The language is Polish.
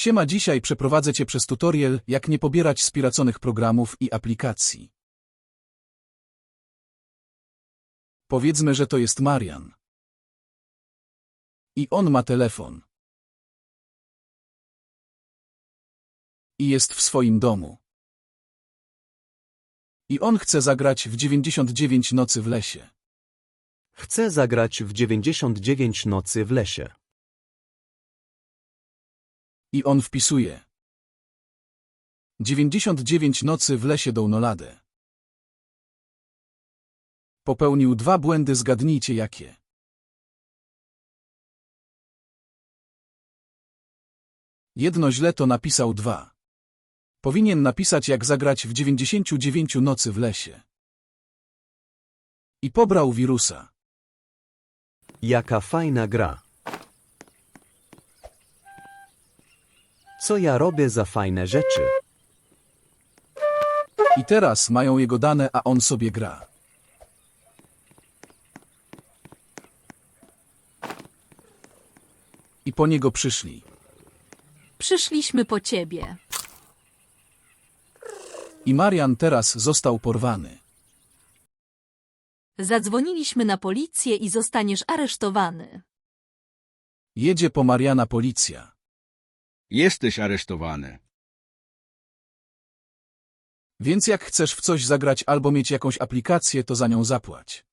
Siema dzisiaj przeprowadzę Cię przez tutorial, jak nie pobierać spiraconych programów i aplikacji. Powiedzmy, że to jest Marian. I on ma telefon. I jest w swoim domu. I on chce zagrać w 99 nocy w lesie. Chcę zagrać w 99 nocy w lesie. I on wpisuje. 99 nocy w lesie Downoladę. Popełnił dwa błędy, zgadnijcie jakie. Jedno źle to napisał dwa. Powinien napisać jak zagrać w 99 nocy w lesie. I pobrał wirusa. Jaka fajna gra. Co ja robię za fajne rzeczy? I teraz mają jego dane, a on sobie gra. I po niego przyszli. Przyszliśmy po ciebie. I Marian teraz został porwany. Zadzwoniliśmy na policję i zostaniesz aresztowany. Jedzie po Mariana policja. Jesteś aresztowany. Więc jak chcesz w coś zagrać albo mieć jakąś aplikację, to za nią zapłać.